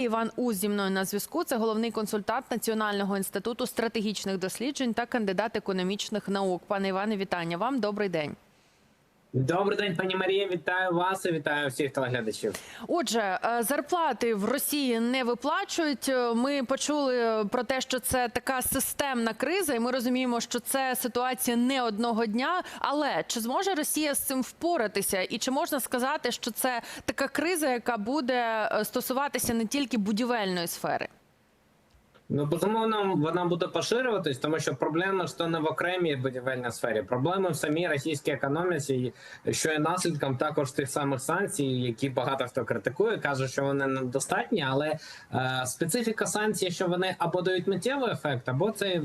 Іван Уз зі мною на зв'язку. Це головний консультант Національного інституту стратегічних досліджень та кандидат економічних наук. Пане Іване, вітання вам. Добрий день. Добрий день, пані Марія. Вітаю вас і вітаю всіх телеглядачів. Отже, е, зарплати в Росії не виплачують. Е, Ми почули про те, що це така системна криза, і ми розуміємо, що це ситуація не одного дня. Але чи зможе Росія з цим впоратися? І чи можна сказати, що це така криза, яка буде е, стосуватися не тільки будівельної сфери? Ну безумовно, вона буде поширюватись, тому що проблема ж то не в окремій будівельній сфері. Проблеми в самій російській економіці, що є наслідком також тих самих санкцій, які багато хто критикує, каже, що вони недостатні. Але е, специфіка санкцій, що вони або дають миттєвий ефект, або цей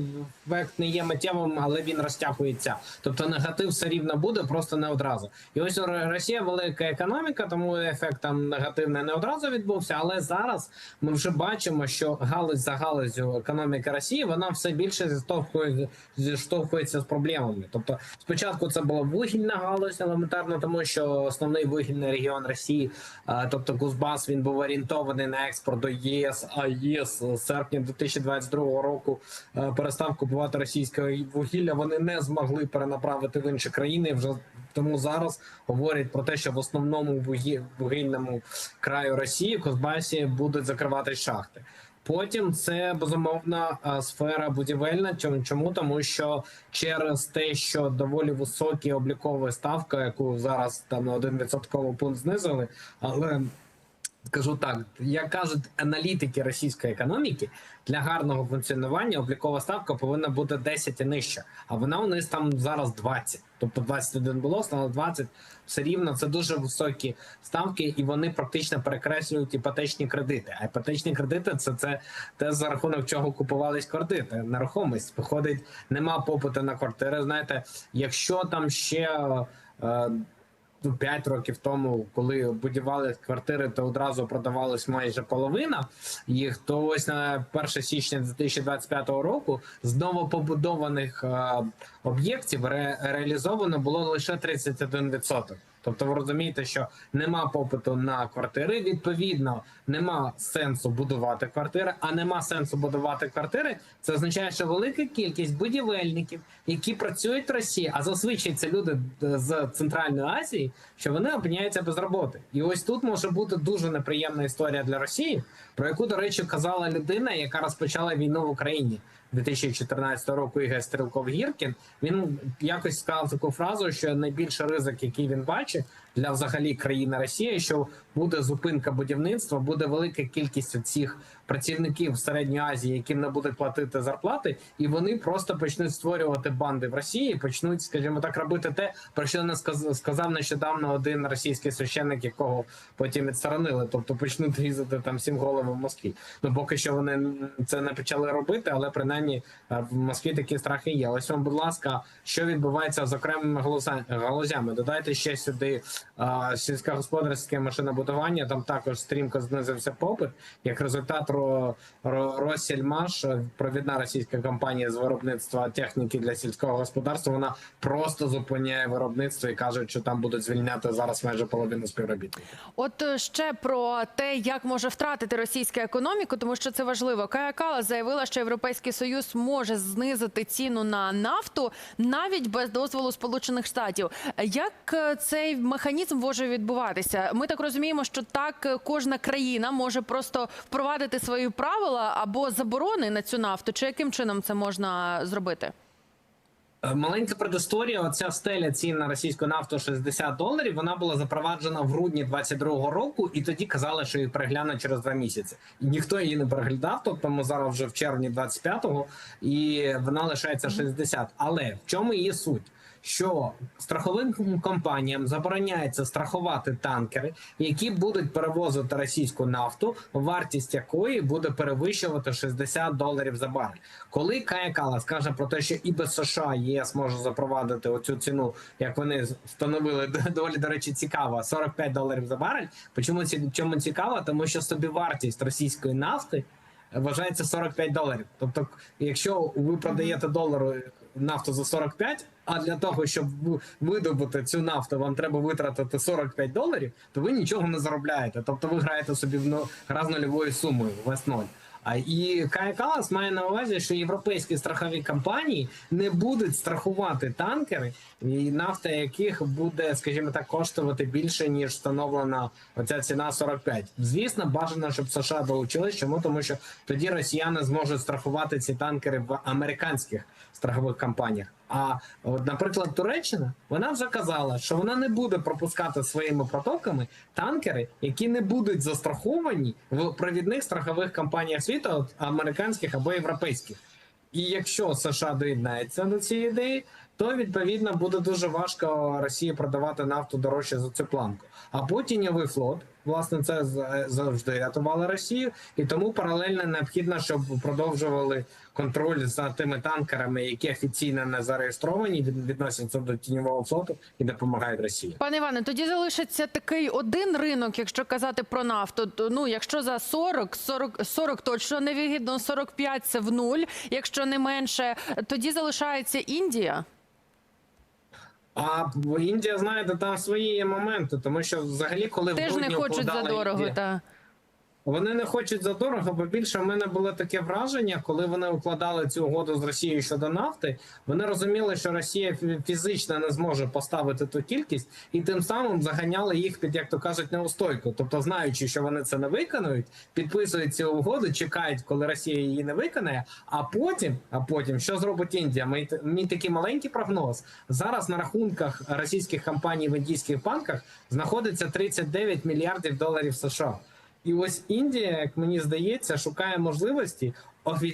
ефект не є миттєвим, але він розтягується. Тобто негатив все рівно буде, просто не одразу. І ось Росія велика економіка, тому ефект там негативний не одразу відбувся. Але зараз ми вже бачимо, що галузь за галузю економіки Росії вона все більше зіштовхує зіштовхується з проблемами. Тобто, спочатку це була вугільна галузь елементарно, тому що основний вугільний регіон Росії, тобто Кузбас, він був орієнтований на експорт до ЄС. А ЄС з серпня 2022 року перестав купувати російське вугілля. Вони не змогли перенаправити в інші країни. Вже тому зараз говорять про те, що в основному вугі- вугільному краю Росії Кузбасі будуть закривати шахти. Потім це безумовно е, сфера будівельна. Чому? Тому що через те, що доволі високі облікові ставка, яку зараз там на один відсотковий пункт знизили, але Скажу так, як кажуть аналітики російської економіки, для гарного функціонування облікова ставка повинна бути 10 і нижче, а вона у них там зараз 20. Тобто 21 було, стало 20. Все рівно це дуже високі ставки, і вони практично перекреслюють іпотечні кредити. А іпотечні кредити це, це те, за рахунок чого купувались кредити. Нерухомість виходить, нема попиту на квартири. Знаєте, якщо там ще. Е, ну, 5 років тому, коли будували квартири, то одразу продавалось майже половина їх. То ось на 1 січня 2025 року з новопобудованих е, об'єктів ре, реалізовано було лише 31%. Тобто ви розумієте, що нема попиту на квартири. Відповідно, нема сенсу будувати квартири, а нема сенсу будувати квартири. Це означає, що велика кількість будівельників, які працюють в Росії, а зазвичай це люди з Центральної Азії, що вони опиняються без роботи. І ось тут може бути дуже неприємна історія для Росії, про яку, до речі, казала людина, яка розпочала війну в Україні. 2014 року Ігор Стрілков Гіркін він якось сказав таку фразу, що найбільший ризик, який він бачить для взагалі країни Росії, що буде зупинка будівництва, буде велика кількість цих працівників в середньої Азії, яким не будуть платити зарплати, і вони просто почнуть створювати банди в Росії, почнуть, скажімо так, робити те, про що не сказ- сказав нещодавно один російський священник, якого потім відсторонили. Тобто почнуть різати там всім голови в Москві. Ну поки що вони це не почали робити, але принаймні е, в Москві такі страхи є. Ось вам, будь ласка, що відбувається з окремими галузями? Додайте ще сюди сільськогосподарське машинобудування. Там також стрімко знизився попит. Як результат, Ро, Ро, Россельмаш, е, провідна російська компанія з виробництва техніки для сільського господарства, вона просто зупиняє виробництво і кажуть, що там будуть звільняти зараз майже половину співробітників. От е, ще про те, як може втратити російська економіку, тому що це важливо. Кая Калас заявила, що Європейський Союз може знизити ціну на нафту навіть без дозволу Сполучених Штатів. Як е, цей механізм може відбуватися? Ми так розуміємо, що так е, кожна країна може просто впровадити свої правила або заборони на цю нафту. Чи яким чином це можна зробити? Е, Маленька предісторія. Оця стеля цін на російську нафту 60 доларів. Вона була запроваджена в грудні 22-го року, і тоді казали, що її переглянуть через два місяці. І ніхто її не переглядав. Тобто ми зараз вже в червні 25-го, і вона лишається 60. Але в чому її суть? Що страховим компаніям забороняється страхувати танкери, які будуть перевозити російську нафту, вартість якої буде перевищувати 60 доларів за барель. Коли Кая Калас каже про те, що і без США ЄС може запровадити оцю ціну, як вони встановили доволі до речі, цікаво 45 доларів за барель. Чому ці чому цікаво? Тому що собівартість російської нафти вважається 45 доларів. Тобто, якщо ви продаєте долару нафту за 45, а для того, щоб видобути цю нафту, вам треба витратити 45 доларів, то ви нічого не заробляєте. Тобто ви граєте собі в ну, гра з нульовою сумою, весь ноль. І Калас має на увазі, що європейські страхові компанії не будуть страхувати танкери, і нафта яких буде, скажімо так, коштувати більше ніж встановлена оця ціна 45. Звісно, бажано, щоб США долучились. Чому тому, що тоді росіяни зможуть страхувати ці танкери в американських страхових компаніях. А от, наприклад, Туреччина вона вже казала, що вона не буде пропускати своїми протоками танкери, які не будуть застраховані в провідних страхових компаніях світу, американських або європейських. І якщо США доєднається до цієї ідеї, то відповідно буде дуже важко Росії продавати нафту дорожче за цю планку. А Путінєвий флот, власне, це завжди рятувало Росію, і тому паралельно необхідно, щоб продовжували контроль за тими танкерами, які офіційно не зареєстровані, від- відносяться до тіньового флоту і допомагають Росії. Пане Іване, тоді залишиться такий один ринок, якщо казати про нафту. Ну, якщо за 40, 40, 40 точно невигідно, 45 це в нуль. Якщо не менше, тоді залишається Індія. А Індія, знаєте, там свої є моменти, тому що взагалі, коли в Теж не хочуть за укладала дорого. Вони не хочуть за дорого, бо більше в мене було таке враження, коли вони укладали цю угоду з Росією щодо нафти. Вони розуміли, що Росія фі- фізично не зможе поставити ту кількість, і тим самим заганяли їх під, як то кажуть, неустойку. Тобто, знаючи, що вони це не виконують, підписують цю угоду, чекають, коли Росія її не виконає. А потім, а потім, що зробить Індія? Мій, мій такий маленький прогноз. Зараз на рахунках російських компаній в індійських банках знаходиться 39 мільярдів доларів США. І ось Індія, як мені здається, шукає можливості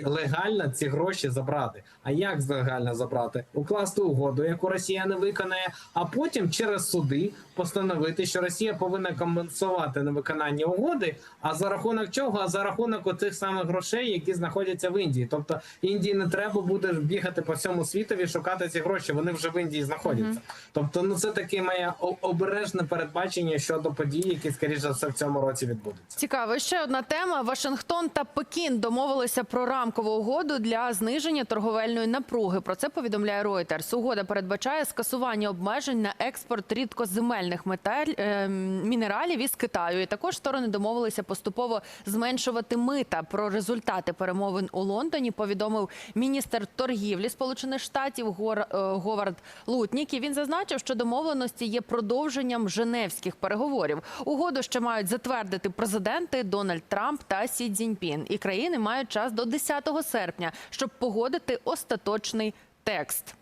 легально ці гроші забрати. А як легально забрати? Укласти угоду, яку Росія не виконає, а потім через суди постановити, що Росія повинна компенсувати невиконання угоди. А за рахунок чого? А за рахунок тих самих грошей, які знаходяться в Індії. Тобто Індії не треба буде бігати по всьому світові, шукати ці гроші. Вони вже в Індії знаходяться. Тобто, ну це таке моє обережне передбачення щодо подій, які скоріше за все в цьому році відбудуться. Цікаво, ще одна тема. Вашингтон та Пекін домовилися про рамкову угоду для зниження торговельної напруги. Про це повідомляє Reuters. Угода передбачає скасування обмежень на експорт рідкоземельних металь, е, мінералів із Китаю. І також сторони домовилися поступово зменшувати мита. Про результати перемовин у Лондоні повідомив міністр торгівлі Сполучених Штатів Гор- е, Говард Лутнік. І він зазначив, що домовленості є продовженням женевських переговорів. Угоду ще мають затвердити президенти Дональд Трамп та Сі Цзіньпін. І країни мають час до 10 серпня, щоб погодити остаточний текст.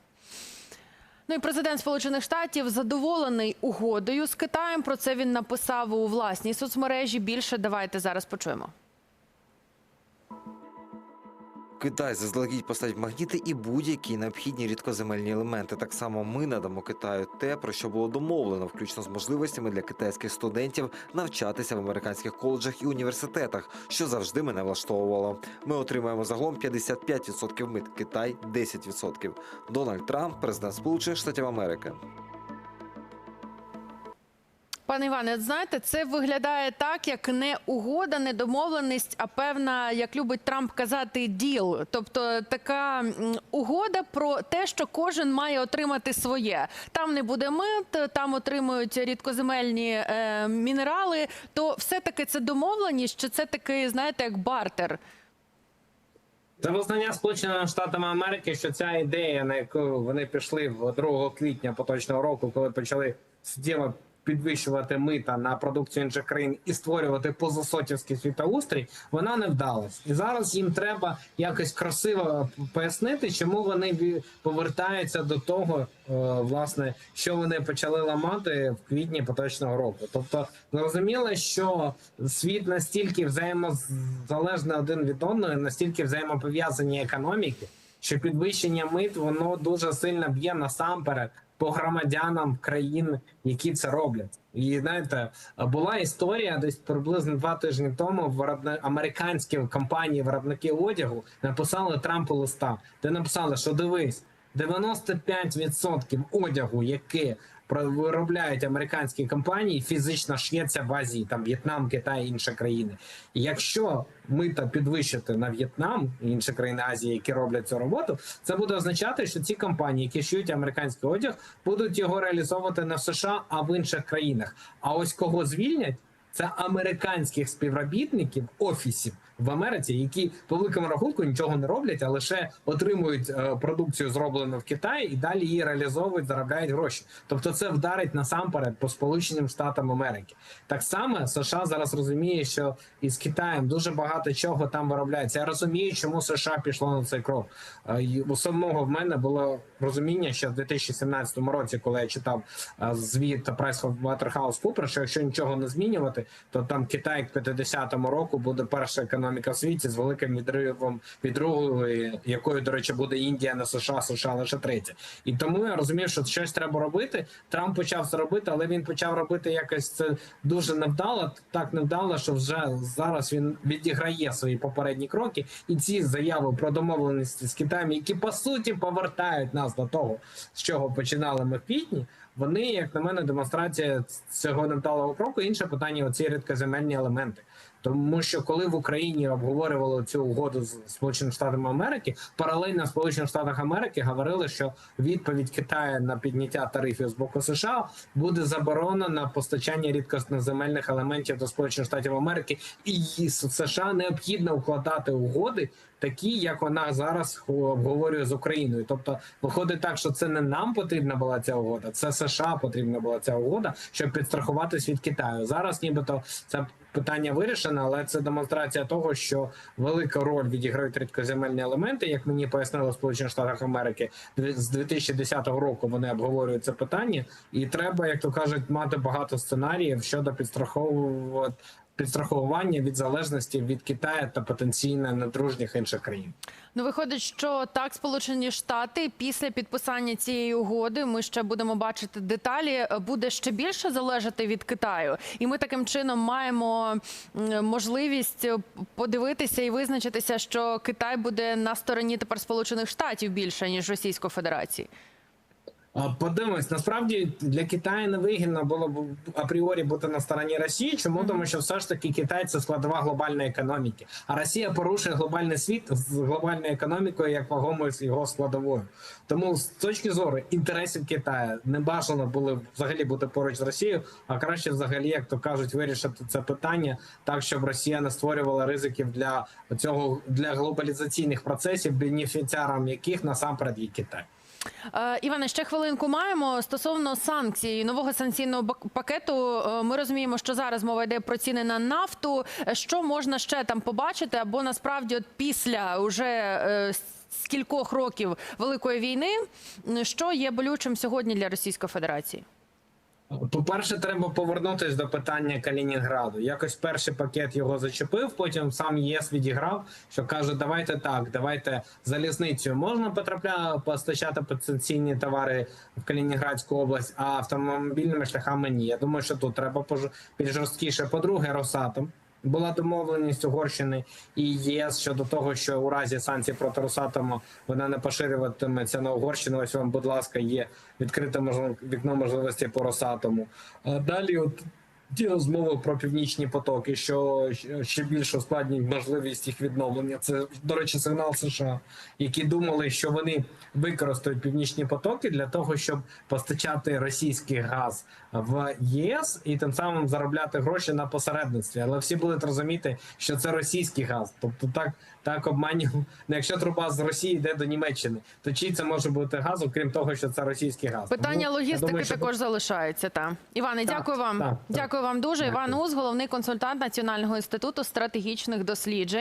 Ну і президент Сполучених Штатів задоволений угодою з Китаєм. Про це він написав у власній соцмережі. Більше давайте зараз почуємо. Китай заздалегідь поставить магніти і будь-які необхідні рідкоземельні елементи. Так само ми надамо Китаю те, про що було домовлено, включно з можливостями для китайських студентів навчатися в американських коледжах і університетах, що завжди мене влаштовувало. Ми отримаємо загалом 55% мит, Китай 10%. Дональд Трамп, президент Сполучених Штатів Америки. Пане Іване, знаєте, це виглядає так, як не угода, не домовленість, а певна, як любить Трамп казати, діл. Тобто така угода про те, що кожен має отримати своє. Там не буде мит, там отримують рідкоземельні е, мінерали. То все-таки це домовленість, чи це такий, знаєте, як бартер? Це визнання Сполученими Штатами Америки, що ця ідея, на яку вони пішли 2 квітня поточного року, коли почали суттєво підвищувати мита на продукцію інших країн і створювати позасотівський світоустрій, вона не вдалась. І зараз їм треба якось красиво пояснити, чому вони повертаються до того, е, власне, що вони почали ламати в квітні поточного року. Тобто зрозуміло, що світ настільки взаємозалежний один від одного, настільки взаємопов'язані економіки, що підвищення мит воно дуже сильно б'є насамперед по громадянам країн, які це роблять. І знаєте, була історія десь приблизно два тижні тому. Виробни... американські компанії, виробники одягу написали Трампу листа, де написали, що дивись. 95% одягу, яке виробляють американські компанії, фізично ш'ється в Азії, там В'єтнам, Китай, інші країни. Якщо мита підвищити на В'єтнам інші країни Азії, які роблять цю роботу, це буде означати, що ці компанії, які шиють американський одяг, будуть його реалізовувати не в США, а в інших країнах. А ось кого звільнять? Це американських співробітників офісів в Америці, які по великому рахунку нічого не роблять, а лише отримують е, продукцію, зроблену в Китаї, і далі її реалізовують, заробляють гроші. Тобто, це вдарить насамперед по Сполученим Штатам Америки. Так само США зараз розуміє, що із Китаєм дуже багато чого там виробляється. Я розумію, чому США пішло на цей крок. Е, У самого в мене було розуміння ще в 2017 році, коли я читав е, звіт PricewaterhouseCoopers, що якщо нічого не змінювати, то там Китай к 50-му року буде перша економіка в світі з великим відривом від якою, до речі, буде Індія, не США, США лише третя. І тому я розумів, що щось треба робити. Трамп почав це робити, але він почав робити якось це дуже невдало. Так невдало, що вже зараз він відіграє свої попередні кроки, і ці заяви про домовленості з Китаєм, які по суті повертають нас до того, з чого починали ми в квітні. Вони, як на мене, демонстрація цього невдалого кроку. Інше питання оці рідкоземельні елементи. Тому що коли в Україні обговорювали цю угоду з Сполученими Штатами Америки, паралельно Сполучених Штатах Америки говорили, що відповідь Китаю на підняття тарифів з боку США буде заборона на постачання рідкозноземельних елементів до Сполучених Штатів Америки, і США необхідно укладати угоди. Такі, як вона зараз обговорює з Україною, тобто виходить так, що це не нам потрібна була ця угода, це США потрібна була ця угода, щоб підстрахуватись від Китаю. Зараз, нібито, це питання вирішено, але це демонстрація того, що велика роль відіграють рідкоземельні елементи, як мені пояснили Сполучених Штатах Америки. З 2010 року вони обговорюють це питання, і треба, як то кажуть, мати багато сценаріїв щодо підстраховувати підстраховування від залежності від Китаю та потенційно недружніх інших країн. Ну, виходить, що так, Сполучені Штати після підписання цієї угоди ми ще будемо бачити деталі, буде ще більше залежати від Китаю, і ми таким чином маємо можливість подивитися і визначитися, що Китай буде на стороні тепер Сполучених Штатів більше ніж Російської Федерації. Подивимось, насправді для Китаю невигідно було б апріорі бути на стороні Росії. Чому тому, що все ж таки Китай це складова глобальної економіки, а Росія порушує глобальний світ з глобальною економікою як вагомою з його складовою. Тому з точки зору інтересів Китаю не бажано було взагалі бути поруч з Росією, а краще взагалі, як то кажуть, вирішити це питання так, щоб Росія не створювала ризиків для цього для глобалізаційних процесів, бенефіціаром яких насамперед є Китай. Е, Іване, ще хвилинку маємо стосовно санкцій нового санкційного пакету. е, Ми розуміємо, що зараз мова йде про ціни на нафту. Е, Що можна ще там побачити? Або насправді, от після уже е, з кількох років великої війни, що є болючим сьогодні для Російської Федерації? По-перше, треба повернутися до питання Калінінграду. Якось перший пакет його зачепив, потім сам ЄС відіграв, що каже: давайте так, давайте залізницю можна потрапляти постачати потенційні товари в Калінінградську область, а автомобільними шляхами ні. Я думаю, що тут треба більш жорсткіше. По-друге, Росатом. Була домовленість Угорщини і ЄС щодо того, що у разі санкцій проти Росатому вона не поширюватиметься на Угорщину. Ось вам, будь ласка, є відкрите можливо, вікно можливості по Росатому. А далі, от ті розмови про північні потоки, що ще більше ускладнюють можливість їх відновлення. Це, до речі, сигнал США, які думали, що вони використають північні потоки для того, щоб постачати російський газ в ЄС і тим самим заробляти гроші на посередництві. Але всі будуть розуміти, що це російський газ. Тобто так, так обманював. Ну, якщо труба з Росії йде до Німеччини, то чий це може бути газ, окрім того, що це російський газ. Питання Тому, логістики думаю, що також залишається. Та Іване, Так, дякую вам. так, так. Дякую вам дуже. Дякую. Іван Уз, головний консультант Національного інституту стратегічних досліджень.